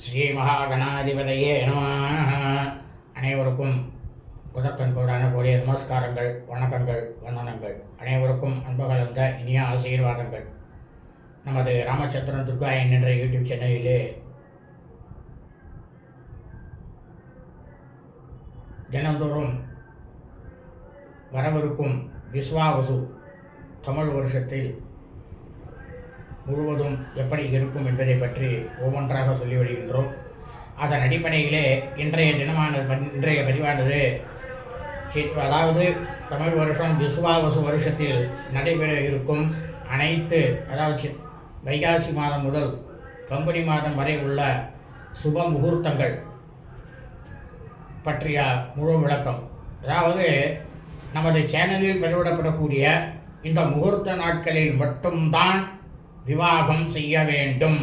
ஸ்ரீ மகாகணாதிபதையே நம. அனைவருக்கும் முதற்கண் கோடான கூடிய நமஸ்காரங்கள் வணக்கங்கள் வந்தனங்கள். அனைவருக்கும் அன்பு கலந்த இனிய ஆசீர்வாதங்கள். நமது ராமச்சந்திரன் துர்கா என்கின்ற யூடியூப் சேனலிலே தினந்தோறும் வரவிருக்கும் விஸ்வாவசு தமிழ் வருஷத்தில் முழுவதும் எப்படி இருக்கும் என்பதை பற்றி ஒவ்வொன்றாக சொல்லி வருகின்றோம். அதன் அடிப்படையிலே இன்றைய தினமானது இன்றைய பதிவானது அதாவது தமிழ் வருஷம் விசுவாவசு வருஷத்தில் நடைபெற இருக்கும் அனைத்து அதாவது வைகாசி மாதம் முதல் பங்குனி மாதம் வரை உள்ள சுப முகூர்த்தங்கள் பற்றிய முழு விளக்கம். அதாவது நமது சேனலில் பதிவிடப்படக்கூடிய இந்த முகூர்த்த நாட்களில் மட்டும்தான் விவாகம் செய்ய வேண்டும்.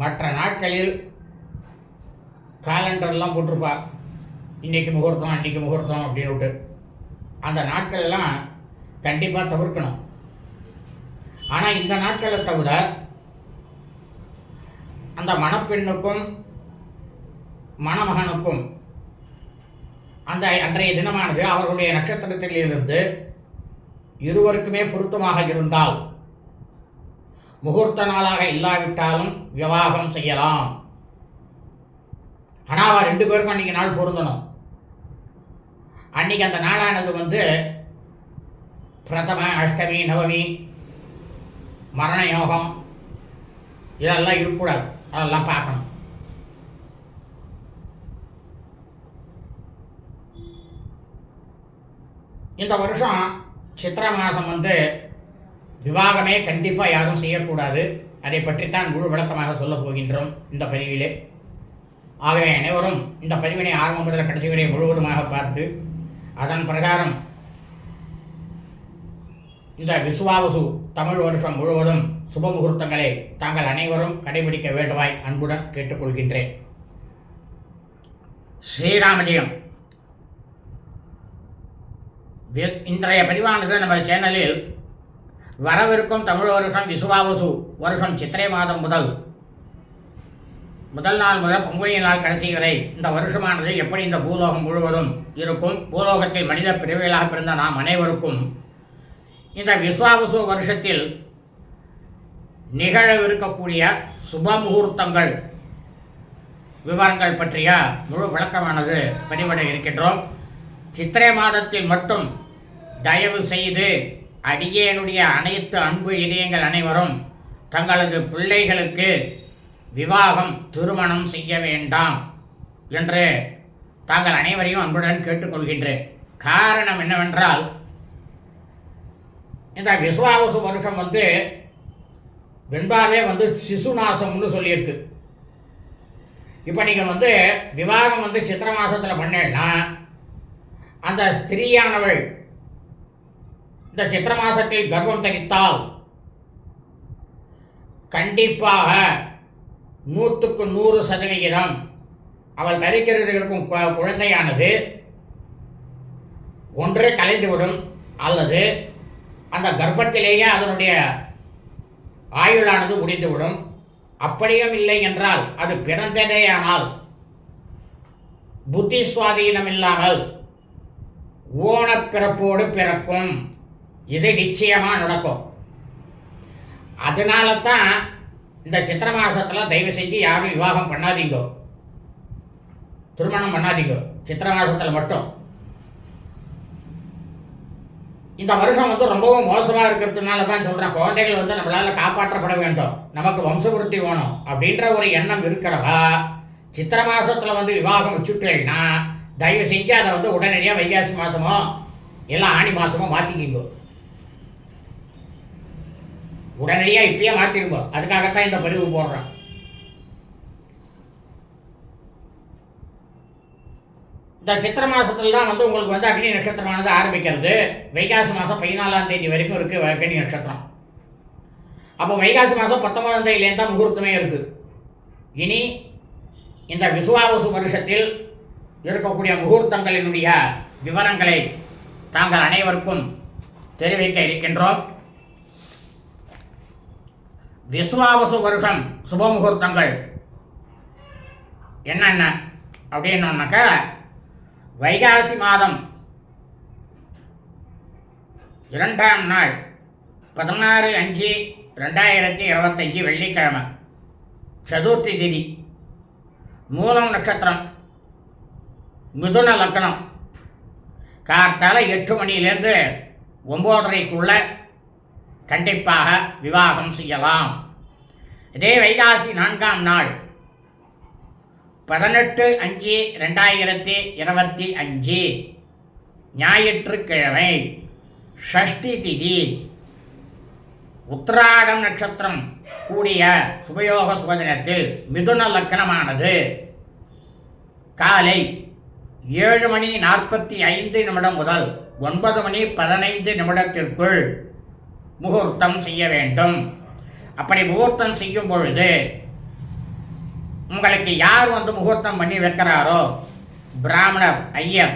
மற்ற நாட்களில் காலண்டர்லாம் போட்டிருப்பா இன்றைக்கு முகூர்த்தம் அன்றைக்கி முகூர்த்தம் அப்படின்னு விட்டு அந்த நாட்கள்லாம் கண்டிப்பாக தவிர்க்கணும். ஆனால் இந்த நாட்களை தவிர அந்த மணப்பெண்ணுக்கும் மணமகனுக்கும் அந்த அன்றைய தினமானது அவர்களுடைய நட்சத்திரத்திலிருந்து இருவருக்குமே பொருத்தமாக இருந்தால் முகூர்த்த நாளாக இல்லாவிட்டாலும் விவாகம் செய்யலாம். ஆனால் அவன் ரெண்டு பேருக்கும் அன்றைக்கி நாள் பொருந்தணும். அன்னைக்கு அந்த நாளானது வந்து பிரதம அஷ்டமி நவமி மரண யோகம் இதெல்லாம் இருக்கக்கூடாது. அதெல்லாம் பார்க்கணும். இந்த வருஷம் சித்திரை மாதம் வந்து விவாகமே கண்டிப்பாக யாரும் செய்யக்கூடாது. அதை பற்றித்தான் முழு விளக்கமாக சொல்லப் போகின்றோம் இந்த பதிவிலே. ஆகவே அனைவரும் இந்த பதிவினை ஆரம்பம் முதல் கடைசி வரை முழுவதுமாக பார்த்து அதன் பிரகாரம் இந்த விசுவாவசு தமிழ் வருஷம் முழுவதும் சுப முகூர்த்தங்களை தாங்கள் அனைவரும் கடைபிடிக்க வேண்டுமாய் அன்புடன் கேட்டுக்கொள்கின்றேன். ஸ்ரீராமஜயம். வி- இன்றைய பதிவானது நம்ம சேனலில் வரவிருக்கும் தமிழ் வருஷம் விசுவாவசு வருஷம் சித்திரை மாதம் முதல். முதல் நாள் முதல் பொங்கலி நாள் கடைசி வரை இந்த வருஷமானது எப்படி இந்த பூலோகம் முழுவதும் இருக்கும்? பூலோகத்தில் மனித பிரிவுகளாக பிறந்த நாம் அனைவருக்கும் இந்த விஸ்வாவசு வருஷத்தில் நிகழவிருக்கக்கூடிய சுப முகூர்த்தங்கள் விவரங்கள் பற்றிய முழு விளக்கமானது பதிவிட இருக்கின்றோம். சித்திரை மாதத்தில் மட்டும் தயவு செய்து அடியேனுடைய அனைத்து அன்பு இதயங்கள் அனைவரும் தங்களது பிள்ளைகளுக்கு விவாகம் திருமணம் செய்ய வேண்டாம் என்று தாங்கள் அனைவரையும் அன்புடன் கேட்டுக்கொள்கின்றேன். காரணம் என்னவென்றால் இந்த விஸ்வாவசு வருஷம் வந்து வெண்பாவே வந்து சிசுநாசம்னு சொல்லியிருக்கு. இப்போ நீங்கள் வந்து விவாகம் வந்து சித்திரை மாதத்தில் பண்ணேன்னா அந்த ஸ்திரீயானவள் இந்த சித்திர மாசத்தில் கர்ப்பம் தரித்தால் கண்டிப்பாக நூற்றுக்கு நூறு சதவிகிதம் அவள் தரிக்கிறது இருக்கும் கு- குழந்தையானது ஒன்று கலைந்துவிடும். அல்லது அந்த கர்ப்பத்திலேயே அதனுடைய ஆயுளானது முடிந்துவிடும். அப்படியும் இல்லை என்றால் அது பிறந்ததேயானால் புத்தி சுவாதீனம் இல்லாமல் ஓணப்பிறப்போடு பிறக்கும். இது நிச்சயமாக நடக்கும். அதனால தான் இந்த சித்திர மாசத்துல தயவு செஞ்சு யாரும் விவாகம் பண்ணாதீங்க. திருமணம் பண்ணாதீங்க. சித்திர மாசத்துல மட்டும். இந்த வருஷம் வந்து ரொம்பவும் மோசமாக இருக்கிறதுனால தான் சொல்கிறேன் குழந்தைகள் வந்து நம்மளால் காப்பாற்றப்பட வேண்டும். நமக்கு வம்சவருத்தி வேணும் அப்படின்ற ஒரு எண்ணம் இருக்கிறவா சித்திர மாதத்தில் வந்து விவாகம் வச்சுட்டேன்னா தயவு செஞ்சு அதை வந்து உடனடியாக வைகாசி மாதமோ இல்லை ஆணி மாதமோ மாற்றிக்கிங்கோ உடனடியாக இப்பயே மாற்றிடுங்க அதுக்காகத்தான் இந்த பதிவு போடுறோம். இந்த சித்திர மாதத்தில் தான் வந்து உங்களுக்கு வந்து அக்னி நட்சத்திரமானது ஆரம்பிக்கிறது. வைகாசி மாதம் பதினாலாம் தேதி வரைக்கும் இருக்குது அக்னி நட்சத்திரம். அப்போ வைகாசி மாதம் பத்தொன்பதாம் தேதியிலேருந்து தான் முகூர்த்தமே இருக்குது இனி இந்த விசுவாவசு வருஷத்தில் இருக்கக்கூடிய முகூர்த்தங்களினுடைய விவரங்களை தாங்கள் அனைவருக்கும் தெரிவிக்க இருக்கின்றோம். விஸ்வாவசு வருஷம் சுப முகூர்த்தங்கள் என்னென்ன அப்படின்னோன்னாக்கா வைகாசி மாதம் இரண்டாம் நாள் பதினாறு அஞ்சு ரெண்டாயிரத்தி இருபத்தஞ்சி வெள்ளிக்கிழமை சதுர்த்தி திதி மூலம் நட்சத்திரம் மிதுன லக்னம். கார்த்தால எட்டு மணியிலேருந்து ஒம்போதரைக்குள்ளே கண்டிப்பாக விவாகம் செய்யலாம். இதே வைகாசி நான்காம் நாள் பதினெட்டு அஞ்சு ரெண்டாயிரத்தி இருபத்தி அஞ்சு ஞாயிற்றுக்கிழமை ஷஷ்டி திதி. உத்திராடம் நட்சத்திரம் கூடிய சுபயோக சுபதினத்தில் மிதுன லக்னமானது காலை ஏழு மணி நாற்பத்தி ஐந்து நிமிடம் முதல் ஒன்பது மணி பதினைந்து நிமிடத்திற்குள் முகூர்த்தம் செய்ய வேண்டும். அப்படி முகூர்த்தம் செய்யும் பொழுது உங்களுக்கு யார் வந்து முகூர்த்தம் பண்ணி வைக்கிறாரோ பிராமணர் ஐயர்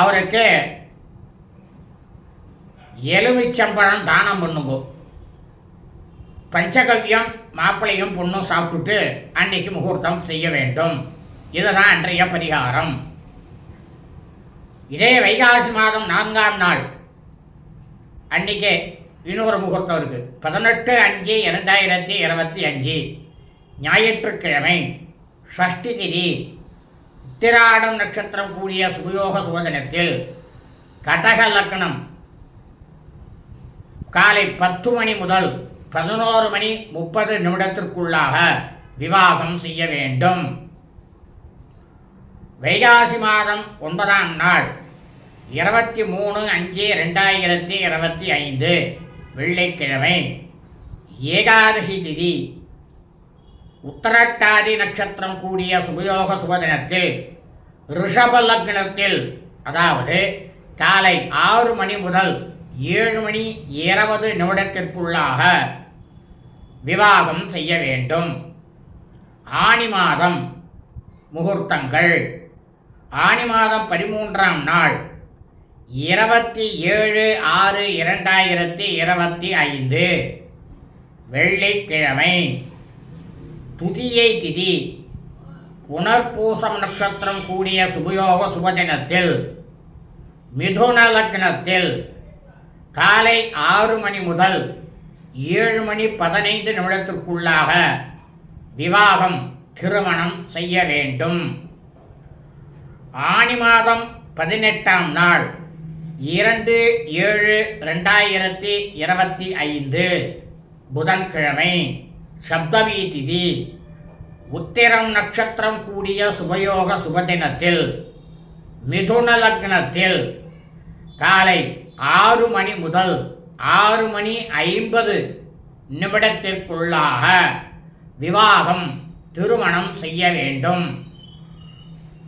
அவருக்கு எலுமிச்சம்பழம் தானம் பண்ணுங்கோ. பஞ்சகவ்யம் மாப்பிளையும் பொண்ணும் சாப்பிட்டுட்டு அன்னைக்கு முகூர்த்தம் செய்ய வேண்டும். இதுதான் அன்றைய பரிகாரம். இதே வைகாசி மாதம் நான்காம் நாள் அன்னைக்கு இன்னொரு முகூர்த்தம் இருக்குது பதினெட்டு அஞ்சு இரண்டாயிரத்தி இருபத்தி அஞ்சு. ஞாயிற்றுக்கிழமை ஷஷ்டி திதி. உத்திராடம் நட்சத்திரம் கூடிய சுபயோக சோதனத்தில் கடக லக்னம். காலை பத்து மணி முதல் பதினோரு மணி முப்பது நிமிடத்திற்குள்ளாக விவாகம் செய்ய வேண்டும். வைகாசி மாதம் ஒன்பதாம் நாள். இருபத்தி மூணு அஞ்சு ரெண்டாயிரத்தி இருபத்தி ஐந்து வெள்ளிக்கிழமை ஏகாதசி திதி. உத்தரட்டாதி நட்சத்திரம் கூடிய சுபயோக சுபதினத்தில் ரிஷப லக்னத்தில் அதாவது காலை ஆறு மணி முதல் ஏழு மணி இருபது நிமிடத்திற்குள்ளாக விவாகம் செய்ய வேண்டும். ஆனி மாதம் முகூர்த்தங்கள். ஆனி மாதம் பதிமூன்றாம் நாள் இருபத்தி ஏழு ஆறு இரண்டாயிரத்தி இருபத்தி ஐந்து. வெள்ளிக்கிழமை. துதியை திதி. புனர்பூசம் நட்சத்திரம் கூடிய சுபயோக சுபதினத்தில். மிதுன லக்னத்தில். காலை ஆறு மணி முதல் ஏழு மணி பதினைந்து நிமிடத்திற்குள்ளாக விவாகம் திருமணம் செய்ய வேண்டும். ஆனி மாதம் பதினெட்டாம் நாள். இரண்டு ஏழு ரெண்டாயிரத்தி இருபத்தி ஐந்து. புதன்கிழமை சப்தமி திதி. உத்திரம் நட்சத்திரம் கூடிய சுபயோக சுபதினத்தில் மிதுன லக்னத்தில் காலை ஆறு மணி முதல் ஆறு மணி ஐம்பது நிமிடத்திற்குள்ளாக விவாகம் திருமணம் செய்ய வேண்டும்.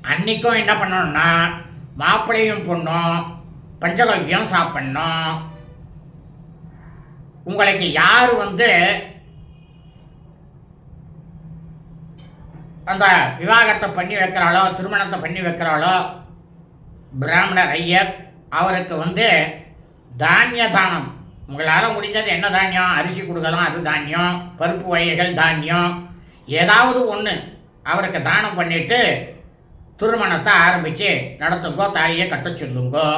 அன்னைக்கும் என்ன பண்ணணும்னா மாப்பிள்ளையும் பொண்ணும் பஞ்சகவ்யம் சாப்பிடணும். உங்களுக்கு யார் வந்து அந்த விவாகத்தை பண்ணி வைக்கிறாளோ திருமணத்தை பண்ணி வைக்கிறாளோ பிராமணர் ஐயர் அவருக்கு வந்து தானிய தானம். உங்களால் முடிஞ்சது என்ன தானியம்? அரிசி கொடுக்கலாம் அது தானியம். பருப்பு வகைகள் தானியம். ஏதாவது ஒன்று அவருக்கு தானம் பண்ணிட்டு திருமணத்தை ஆரம்பித்து நடத்துங்கோ தாலியை கட்ட சொல்லுங்கோ.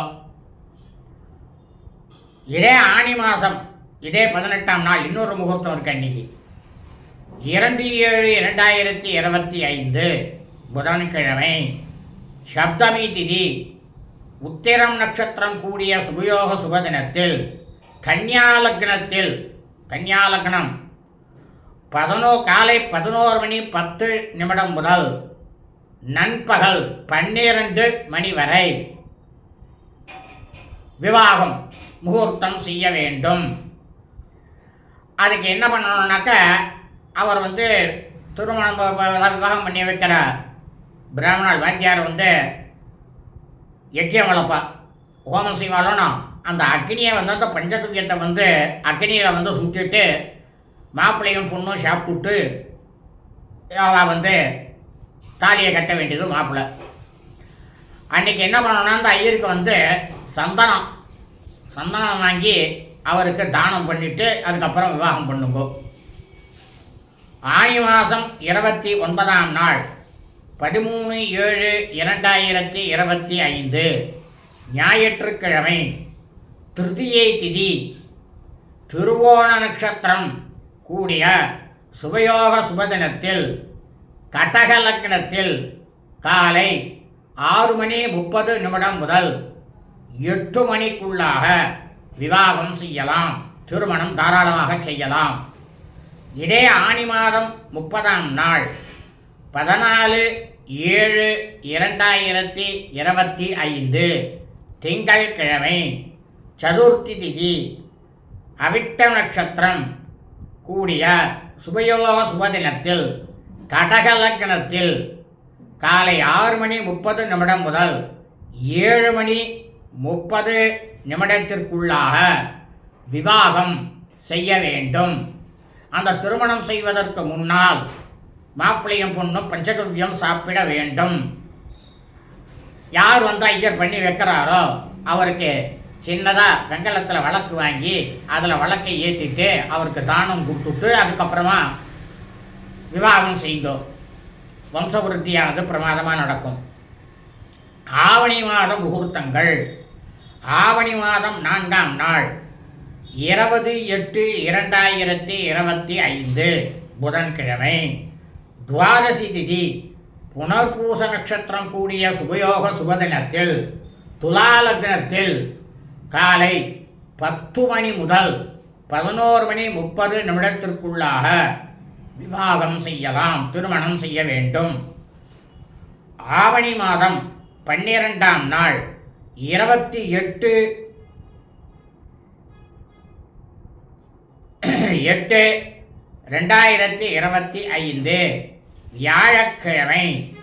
இதே ஆனி மாதம் இதே பதினெட்டாம் நாள் இன்னொரு முகூர்த்தம் இருக்கு அன்னைக்கு. இரண்டு ஏழு இரண்டாயிரத்தி இருபத்தி ஐந்து புதன்கிழமை சப்தமி திதி உத்திரம் நட்சத்திரம் கூடிய சுபயோக சுபதினத்தில் கன்னியா லக்னத்தில் பதினோ காலை பதினோரு மணி பத்து நிமிடம் முதல் நண்பகல் பன்னிரண்டு மணி வரை. விவாகம். முகூர்த்தம் செய்ய வேண்டும். அதுக்கு என்ன பண்ணணும்னாக்க அவர் வந்து திருமணம் விவாகம் பண்ணி வைக்கிற பிராமணால் வாத்தியார் வந்து யஜ்யம் வளர்ப்பா. ஹோமம் செய்வாளோனா அந்த அக்னியை வந்து அந்த பஞ்சகவியத்தை வந்து அக்னியில் வந்து சுற்றிட்டு மாப்பிள்ளையும் பொண்ணும் சாப்பிட்டு அவள் வந்து தாலியை கட்ட வேண்டியது மாப்பிள்ளை. அன்னைக்கு என்ன பண்ணணும்னா அந்த ஐயருக்கு வந்து சந்தனம். சந்தனம் வாங்கி அவருக்கு தானம் பண்ணிட்டு அதுக்கப்புறம் விவாகம் பண்ணுங்கோ. ஆனி மாதம் இருபத்தி ஒன்பதாம் நாள் பதிமூணு ஏழு இரண்டாயிரத்தி இருபத்தி ஐந்து ஞாயிற்றுக்கிழமை திருதியை திதி திருவோண நட்சத்திரம் கூடிய சுபயோக சுபதினத்தில் கட்டக லக்னத்தில் காலை ஆறு மணி முப்பது நிமிடம் முதல் எட்டு மணிக்குள்ளாக விவாகம் செய்யலாம் திருமணம் தாராளமாக செய்யலாம். இதே ஆனி மாதம் முப்பதாம் நாள் பதினாலு ஏழு இரண்டாயிரத்தி இருபத்தி ஐந்து திங்கட்கிழமை சதுர்த்தி திதி அவிட்ட நட்சத்திரம் கூடிய சுபயோக சுபதினத்தில் கடக லக்னத்தில் காலை ஆறு மணி முப்பது நிமிடம் முதல் ஏழு மணி முப்பது நிமிடத்திற்குள்ளாக விவாகம் செய்ய வேண்டும். அந்த திருமணம் செய்வதற்கு முன்னால் மாப்பிள்ளையும் பொண்ணும் பஞ்சகவ்யம் சாப்பிட வேண்டும். யார் வந்து ஐயர் பண்ணி வைக்கிறாரோ அவருக்கு சின்னதாக வெங்கலத்தில் வழக்கு வாங்கி அதில் வழக்கை ஏற்றிட்டு அவருக்கு தானம் கொடுத்துட்டு அதுக்கப்புறமா விவாகம் செய்தோம் வம்சவிருத்தியானது பிரமாதமாக நடக்கும். ஆவணி மாதம் முகூர்த்தங்கள். ஆவணி மாதம் நான்காம் நாள். இருபது எட்டு இரண்டாயிரத்தி இருபத்தி ஐந்து புதன்கிழமை. துவாதசி திதி புனர்பூச நட்சத்திரம் கூடிய சுபயோக சுபதினத்தில் துலாலக்னத்தில் காலை பத்து மணி முதல் பதினோரு மணி முப்பது நிமிடத்திற்குள்ளாக விவாகம் செய்யலாம் திருமணம் செய்ய வேண்டும். ஆவணி மாதம் பன்னிரெண்டாம் நாள். இருபத்தி எட்டு. எட்டு ரெண்டாயிரத்தி இருபத்தி ஐந்து. வியாழக்கிழமை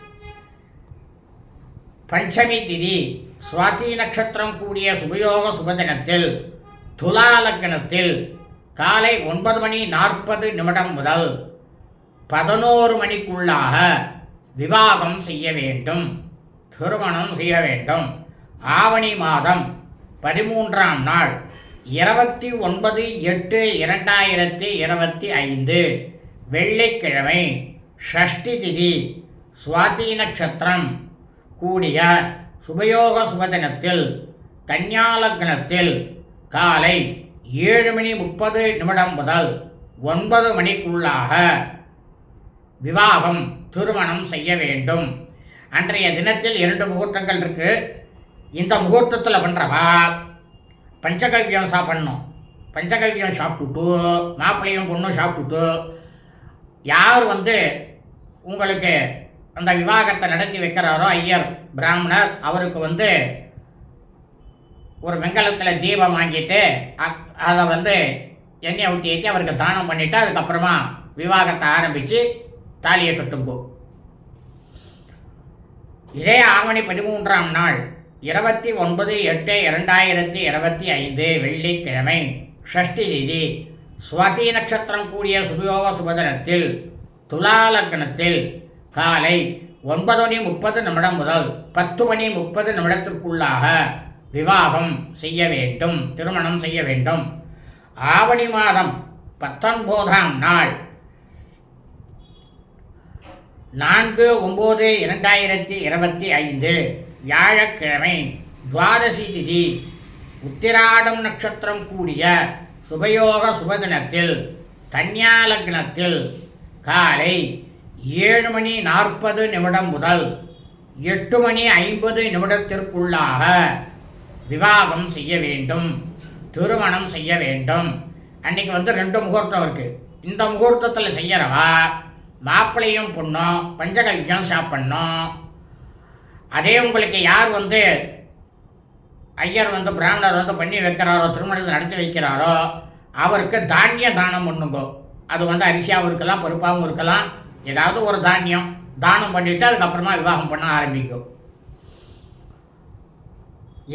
பஞ்சமி திதி. சுவாதி நட்சத்திரம் கூடிய சுபயோக சுபதினத்தில் துலா லக்னத்தில் காலை ஒன்பது மணி நாற்பது நிமிடம் முதல் பதினோரு மணிக்குள்ளாக விவாகம் செய்ய வேண்டும் திருமணம் செய்ய வேண்டும். ஆவணி மாதம் பதிமூன்றாம் நாள் இருபத்தி ஒன்பது எட்டு இரண்டாயிரத்தி இருபத்தி ஐந்து வெள்ளிக்கிழமை ஷஷ்டி திதி சுவாதி நட்சத்திரம் கூடிய சுபயோக சுபதினத்தில் கன்னியாலக்னத்தில் காலை ஏழு மணி முப்பது நிமிடம் முதல் ஒன்பது மணிக்குள்ளாக விவாகம் திருமணம் செய்ய வேண்டும். அன்றைய தினத்தில் இரண்டு முகூர்த்தங்கள் இருக்குது இந்த முகூர்த்தத்தில் பண்ணுறவா பஞ்சகவ்யம் சாப்பிட்ணும். பஞ்சகவ்யம் சாப்பிட்டுட்டு மாப்பிள்ளையும் பொண்ணும் சாப்பிட்டுட்டு யார் வந்து உங்களுக்கு அந்த விவாகத்தை நடத்தி வைக்கிறாரோ ஐயர் பிராமணர் அவருக்கு வந்து ஒரு வெங்கலத்தில் தீபம் வாங்கிட்டு அதை வந்து எண்ணெய் ஊற்றி ஏற்றி அவருக்கு தானம் பண்ணிவிட்டு அதுக்கப்புறமா விவாகத்தை ஆரம்பித்து தாலியை கட்டுங்கோ. இதே ஆவணி பதிமூன்றாம் நாள் இருபத்தி ஒன்பது எட்டு இரண்டாயிரத்தி இருபத்தி ஐந்து வெள்ளிக்கிழமை ஷஷ்டி திதி சுவாதி நட்சத்திரம் கூடிய சுபயோக சுபதனத்தில் துலா லக்னத்தில் காலை ஒன்பது மணி முப்பது நிமிடம் முதல் பத்து மணி முப்பது நிமிடத்திற்குள்ளாக விவாகம் செய்ய வேண்டும் திருமணம் செய்ய வேண்டும். ஆவணி மாதம் பத்தொன்பதாம் நாள் நான்கு ஒம்பது இரண்டாயிரத்தி இருபத்தி ஐந்து வியாழக்கிழமை துவாதசி திதி உத்திராடம் நட்சத்திரம் கூடிய சுபயோக சுபதினத்தில் கன்யாலக்னத்தில் காலை ஏழு மணி நாற்பது நிமிடம் முதல் எட்டு மணி ஐம்பது நிமிடத்திற்குள்ளாக விவாகம் செய்ய வேண்டும் திருமணம் செய்ய வேண்டும். அன்னைக்கு வந்து ரெண்டு முகூர்த்தம் இருக்குது இந்த முகூர்த்தத்தில் செய்யறவா? மாப்பிள்ளையும் பொண்ணும் பஞ்சகவியம் சாப்பிட்ணும். அதே உங்களுக்கு யார் வந்து ஐயர் வந்து பிராமணர் வந்து பண்ணி வைக்கிறாரோ திருமணத்தை நடத்தி வைக்கிறாரோ அவருக்கு தானிய தானம் பண்ணுங்கோ. அது வந்து அரிசியாகவும் இருக்கலாம் பருப்பாகவும் இருக்கலாம். ஏதாவது ஒரு தானியம் தானம் பண்ணிவிட்டு அதுக்கப்புறமா விவாகம் பண்ண ஆரம்பிக்கும்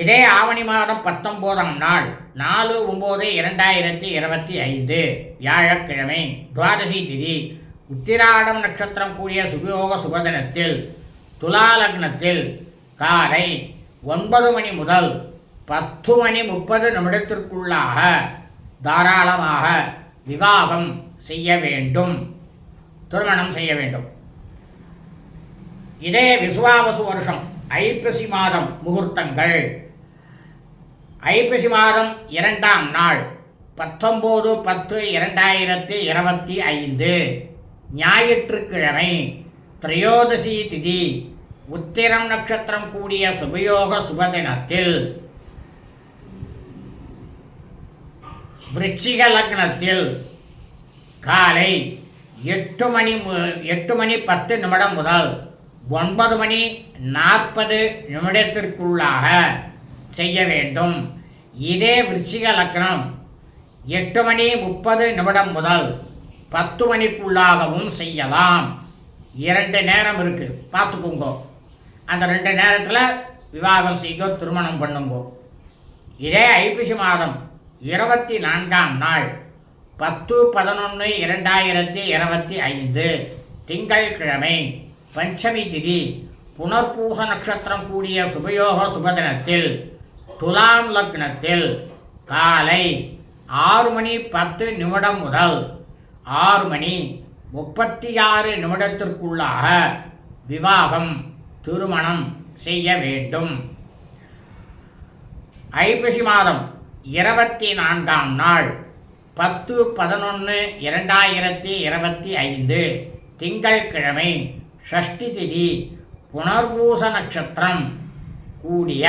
இதே ஆவணி மாதம் பத்தொம்போதாம் நாள் நாலு ஒம்பது இரண்டாயிரத்தி இருபத்தி ஐந்து வியாழக்கிழமை துவாதசி திதி. உத்திராடம் நட்சத்திரம் கூடிய சுபயோக சுபதனத்தில் துலா லக்னத்தில் காலை ஒன்பது மணி முதல் பத்து மணி முப்பது நிமிடத்திற்குள்ளாக தாராளமாக விவாகம் செய்ய வேண்டும். திருமணம் செய்ய வேண்டும். இதே விசுவாவசு வருஷம் ஐப்பசி மாதம் முகூர்த்தங்கள். ஐப்பசி மாதம் இரண்டாம் நாள் பத்தொம்போது பத்து இரண்டாயிரத்தி இருபத்தி ஐந்து. ஞாயிற்றுக்கிழமை திரையோதசி திதி உத்திரம் நட்சத்திரம் கூடிய சுபயோக சுபதினத்தில் விருச்சிக லக்னத்தில் காலை எட்டு மணி மு- எட்டு மணி பத்து நிமிடம் முதல் ஒன்பது மணி நாற்பது நிமிடத்திற்குள்ளாக செய்ய வேண்டும். இதே விருச்சிக லக்னம் எட்டு மணி முப்பது நிமிடம் முதல் பத்து மணிக்குள்ளாகவும் செய்யலாம். இரண்டு நேரம் இருக்குது பார்த்துக்கோங்க. அந்த ரெண்டு நேரத்தில் விவாகம் செய்ய திருமணம் பண்ணுங்கோ. இதே ஐப்பசி மாதம் இருபத்தி நான்காம் நாள் பத்து பதினொன்று இரண்டாயிரத்தி இருபத்தி ஐந்து திங்கள்கிழமை பஞ்சமி திதி புனர்பூச நட்சத்திரம் கூடிய சுபயோக சுபதினத்தில் துலாம் லக்னத்தில் காலை ஆறு மணி பத்து நிமிடம் முதல் ஆறு மணி முப்பத்தி ஆறு நிமிடத்திற்குள்ளாக விவாகம் திருமணம் செய்ய வேண்டும். ஐப்பசி மாதம் இருபத்தி நான்காம் நாள் பத்து பதினொன்று இரண்டாயிரத்தி இருபத்தி ஐந்து திங்கள்கிழமை ஷஷ்டி திதி புனர்பூச நட்சத்திரம் கூடிய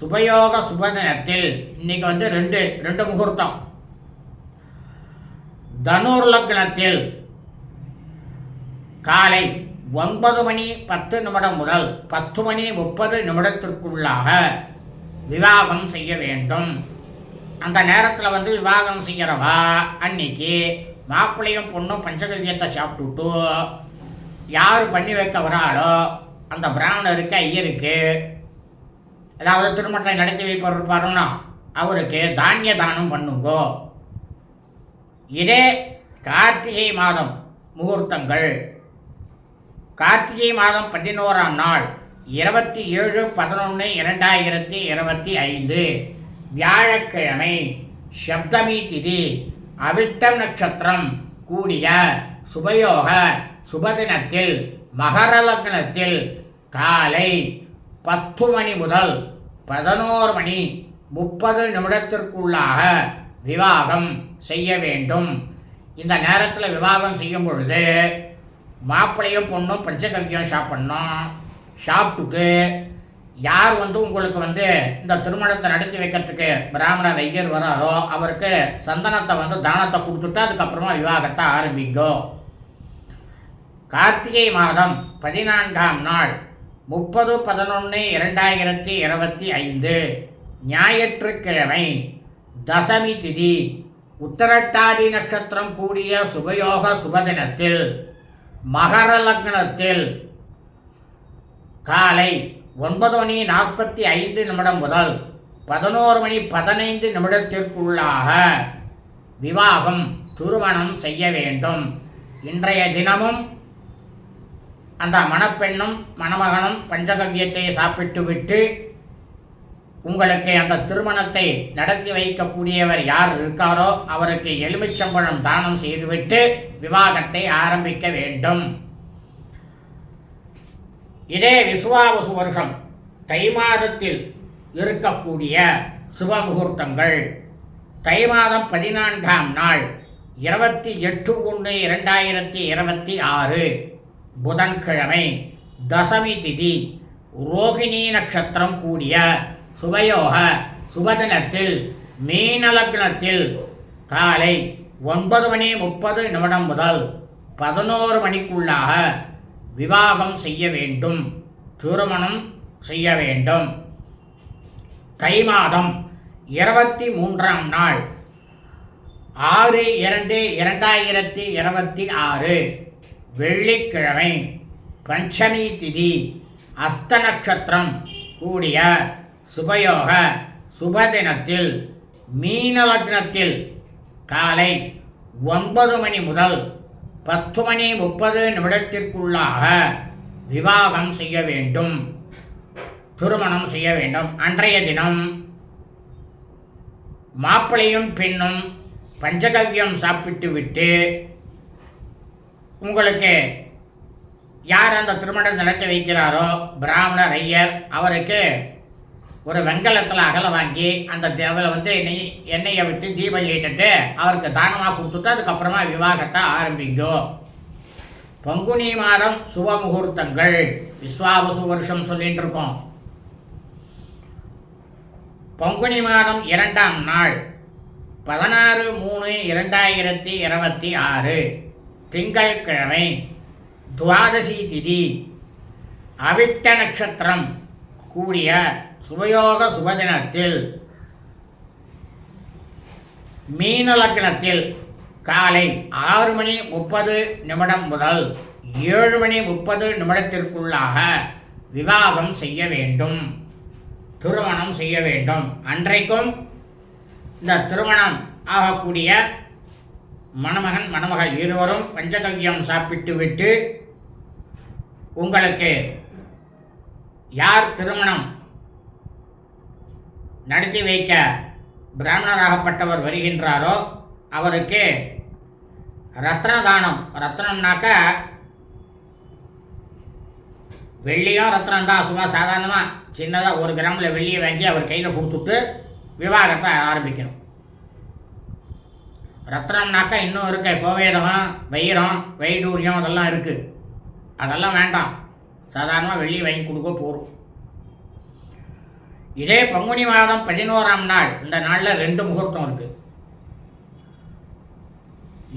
சுபயோக சுபதினத்தில் இன்னைக்கு வந்து ரெண்டு ரெண்டு முகூர்த்தம். தனுர் லக்னத்தில் காலை ஒன்பது மணி பத்து நிமிடம் முதல் பத்து மணி முப்பது நிமிடத்திற்குள்ளாக விவாகம் செய்ய வேண்டும். அந்த நேரத்தில் வந்து விவாகம் செய்கிறவா அன்னைக்கு மாப்பிள்ளையும் பொண்ணும் பஞ்சகவியத்தை சாப்பிட்டுட்டு யார் பண்ணி வைக்க வராளோ அந்த பிராமணருக்கு ஐயருக்கு அதாவது திருமணத்தை நடத்தி வைப்பவர் இருப்பாருன்னா அவருக்கு தானிய தானம் பண்ணுங்கோ. இதே கார்த்திகை மாதம் முகூர்த்தங்கள். கார்த்திகை மாதம் பதினோராம் நாள் இருபத்தி ஏழு பதினொன்று இரண்டாயிரத்தி இருபத்தி ஐந்து வியாழக்கிழமை சப்தமி திதி அவிட்டம் நட்சத்திரம் கூடிய சுபயோக சுபதினத்தில் மகர லக்னத்தில் காலை பத்து மணி முதல் பதினோரு மணி முப்பது நிமிடத்திற்குள்ளாக விவாகம் செய்ய வேண்டும். இந்த நேரத்தில் விவாகம் செய்யும் பொழுது மாப்பிள்ளையும் பொண்ணும் பஞ்சகவியம் சாப்பிட்ணும். சாப்பிட்டுட்டு யார் வந்து உங்களுக்கு வந்து இந்த திருமணத்தை நடத்தி வைக்கிறதுக்கு பிராமணர் ஐயர் வராரோ அவருக்கு சந்தனத்தை வந்து தானத்தை கொடுத்துட்டு அதுக்கப்புறமா விவாகத்தை ஆரம்பிங்கோ. கார்த்திகை மாதம் பதினான்காம் நாள் முப்பது பதினொன்று இரண்டாயிரத்தி இருபத்தி ஐந்து ஞாயிற்றுக்கிழமை தசமி திதி உத்தரட்டாதி நட்சத்திரம் கூடிய சுபயோக சுபதினத்தில் மகர லக்னத்தில் காலை ஒன்பது மணி நாற்பத்தி ஐந்து நிமிடம் முதல் பதினோரு மணி பதினைந்து நிமிடத்திற்குள்ளாக விவாகம் திருமணம் செய்ய வேண்டும். இன்றைய தினமும் அந்த மணப்பெண்ணும் மணமகனும் பஞ்சகவ்யத்தை சாப்பிட்டுவிட்டு உங்களுக்கு அந்த திருமணத்தை நடத்தி வைக்கக்கூடியவர் யார் இருக்காரோ அவருக்கு எலுமிச்சம்பழம் தானம் செய்துவிட்டு விவாகத்தை ஆரம்பிக்க வேண்டும். இதே விசுவாவசு வருஷம் தை மாதத்தில் இருக்கக்கூடிய சுப முகூர்த்தங்கள். தை மாதம் பதினான்காம் நாள் இருபத்தி எட்டு ஒன்று இரண்டாயிரத்தி இருபத்தி ஆறு. புதன்கிழமை தசமி திதி ரோகிணி நட்சத்திரம் கூடிய சுபயோக சுபதினத்தில் மீனலக்னத்தில் காலை ஒன்பது மணி முப்பது நிமிடம் முதல் பதினோரு மணிக்குள்ளாக விவாகம் செய்ய வேண்டும் திருமணம் செய்ய வேண்டும். தை மாதம் இருபத்தி மூன்றாம் நாள் ஆறு இரண்டு இரண்டாயிரத்தி இருபத்தி ஆறு வெள்ளிக்கிழமை பஞ்சமி திதி அஸ்த நட்சத்திரம் கூடிய சுபயோக சுபதினத்தில் மீன லக்னத்தில் காலை ஒன்பது மணி முதல் பத்து மணி முப்பது நிமிடத்திற்குள்ளாக விவாகம் செய்ய வேண்டும். திருமணம் செய்ய வேண்டும். அன்றைய தினம் மாப்பிளையும் பெண்ணும் பஞ்சகவ்யம் சாப்பிட்டு விட்டு உங்களுக்கு யார் அந்த திருமணம் நடத்தி வைக்கிறாரோ பிராமணர் ஐயர் அவருக்கு ஒரு வெங்கலத்தில் அகல வாங்கி அந்த அதில் வந்து எண்ணெய் எண்ணெயை விட்டு தீபம் ஏற்றிட்டு அவருக்கு தானமாக கொடுத்துட்டு அதுக்கப்புறமா விவாகத்தை ஆரம்பிங்கோ. பங்குனி மாதம் சுப முகூர்த்தங்கள். விஸ்வாவசு வருஷம் சொல்லிட்டு இருக்கோம். பங்குனி மாதம் இரண்டாம் நாள் பதினாறு மூணு இரண்டாயிரத்தி இருபத்தி ஆறு திங்கள்கிழமை துவாதசி திதி அவிட்ட நட்சத்திரம். கூடிய சுபயோக சுபதினத்தில் மீனலக்கணத்தில் காலை ஆறு மணி முப்பது நிமிடம் முதல் ஏழு மணி முப்பது நிமிடத்திற்குள்ளாக விவாகம் செய்ய வேண்டும். திருமணம் செய்ய வேண்டும். அன்றைக்கும் இந்த திருமணம் ஆகக்கூடிய மணமகன் மணமகள் இருவரும் பஞ்சகவ்யம் சாப்பிட்டு விட்டு உங்களுக்கு யார் திருமணம்? நடத்தி வைக்க பிராமணராகப்பட்டவர் வருகின்றாரோ அவருக்கு ரத்ன தானம் ரத்னம்னாக்க வெள்ளியும் ரத்னம் தான் சும்மா சாதாரணமாக சின்னதாக ஒரு கிராமில் வெள்ளியை வாங்கி அவர் கையில் கொடுத்துட்டு விவாகத்தை ஆரம்பிக்கணும். ரத்னம்னாக்கா இன்னும் இருக்க. கோவேதம் வைரம் வைடூரியம் அதெல்லாம் இருக்குது அதெல்லாம் வேண்டாம். சாதாரணமாக வெள்ளி வாங்கி கொடுக்க போகிறோம் இதே பங்குனி மாதம் பதினோராம் நாள் இந்த நாளில் ரெண்டு முகூர்த்தம் இருக்குது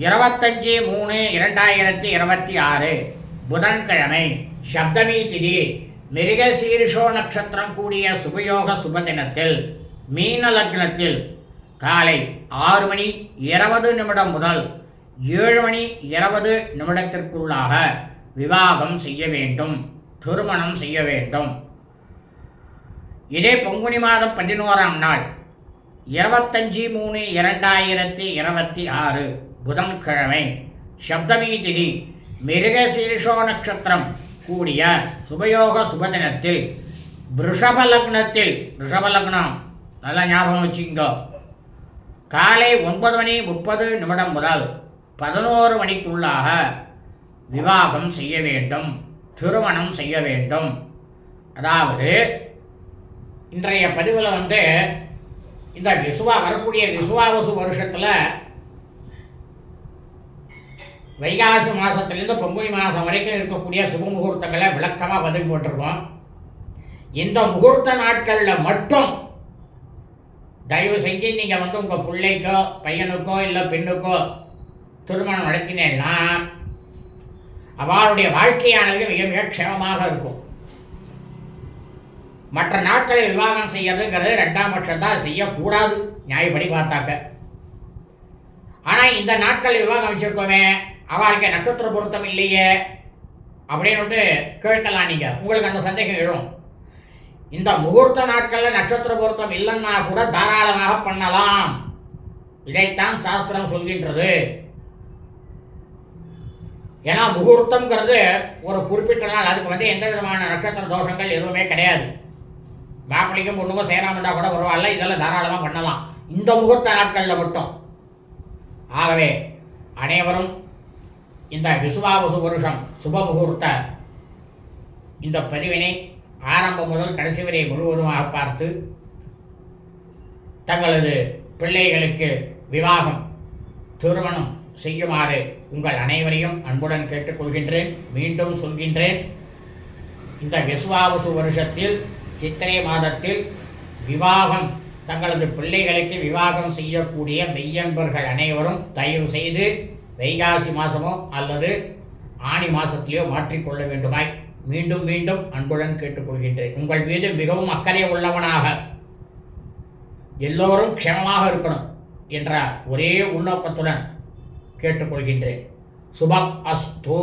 இருபத்தஞ்சி மூணு இரண்டாயிரத்தி இருபத்தி ஆறு புதன்கிழமை சப்தமி திதி மிருகசீரிஷோ நட்சத்திரம் கூடிய சுபயோக சுபதினத்தில் மீன லக்னத்தில் காலை ஆறு மணி இருபது நிமிடம் முதல் ஏழு மணி இருபது நிமிடத்திற்குள்ளாக விவாகம் செய்ய வேண்டும். திருமணம் செய்ய வேண்டும். இதே பங்குனி மாதம் பதினோராம் நாள் இருபத்தஞ்சி மூணு இரண்டாயிரத்தி இருபத்தி ஆறு புதன்கிழமை சப்தமி திதி மிருகசீர்ஷோ நட்சத்திரம் கூடிய சுபயோக சுபதினத்தில் ரிஷப லக்னத்தில் ரிஷப லக்னம் நல்லா ஞாபகம் வச்சுங்க காலை ஒன்பது மணி முப்பது நிமிடம் முதல் பதினோரு மணிக்குள்ளாக விவாகம் செய்ய வேண்டும். திருமணம் செய்ய வேண்டும். அதாவது இன்றைய பதிவில் வந்து இந்த விசுவா வரக்கூடிய விசுவாவசு வருஷத்தில் வைகாசி மாதத்துலேருந்து பங்குனி மாதம் வரைக்கும் இருக்கக்கூடிய சுப முகூர்த்தங்களை விளக்கமாக பதிவு போட்டிருக்கோம். இந்த முகூர்த்த நாட்களில் மட்டும் தயவு செஞ்சு நீங்கள் வந்து உங்கள் பிள்ளைக்கோ பையனுக்கோ இல்லை பெண்ணுக்கோ திருமணம் நடத்தினேன்னா அவளுடைய வாழ்க்கையானது மிக மிக க்ஷேமமாக இருக்கும். மற்ற நாட்களை விவாகம் செய்யறதுங்கிறது ரெண்டாம் பட்சம் தான் செய்யக்கூடாது நியாயப்படி பார்த்தாக்க. ஆனால் இந்த நாட்கள் விவாகம் வச்சிருக்கோமே அவளுக்கு நட்சத்திர பொருத்தம் இல்லையே அப்படின்னுட்டு கேட்கலாம் நீங்கள் உங்களுக்கு அந்த சந்தேகம் எழும். இந்த முகூர்த்த நாட்களில் நட்சத்திர பொருத்தம் இல்லைன்னா கூட தாராளமாக பண்ணலாம். இதைத்தான் சாஸ்திரம் சொல்கின்றது. ஏன்னா முகூர்த்தங்கிறது ஒரு குறிப்பிட்ட நாள். அதுக்கு வந்து எந்த விதமான நட்சத்திர தோஷங்கள் எதுவுமே கிடையாது. மாப்பிள்ளைக்கும் பொண்ணுக்கும் சேராமண்டா கூட பரவாயில்ல. இதெல்லாம் தாராளமாக பண்ணலாம். இந்த முகூர்த்த நாட்களில் மட்டும். ஆகவே அனைவரும் இந்த விசுவாவசு வருஷம் சுப முகூர்த்த இந்த பதிவினை ஆரம்பம் முதல் கடைசி வரை முழுவதுமாக பார்த்து தங்களது பிள்ளைகளுக்கு விவாகம் திருமணம் செய்யுமாறு உங்கள் அனைவரையும் அன்புடன் கேட்டுக்கொள்கின்றேன். மீண்டும் சொல்கின்றேன். இந்த விசுவாவசு வருஷத்தில் சித்திரை மாதத்தில் விவாகம் தங்களது பிள்ளைகளுக்கு விவாகம் செய்யக்கூடிய மெய்யன்பர்கள் அனைவரும் தயவு செய்து வைகாசி மாதமோ அல்லது ஆணி மாதத்திலேயோ மாற்றிக்கொள்ள வேண்டுமாய். மீண்டும் மீண்டும் அன்புடன் கேட்டுக்கொள்கின்றேன். உங்கள் மீது மிகவும் அக்கறை உள்ளவனாக எல்லோரும் க்ஷமமாக இருக்கணும் என்ற ஒரே உள்நோக்கத்துடன் கேட்டுக்கொள்கின்றேன். சுபம் அஸ்தோ.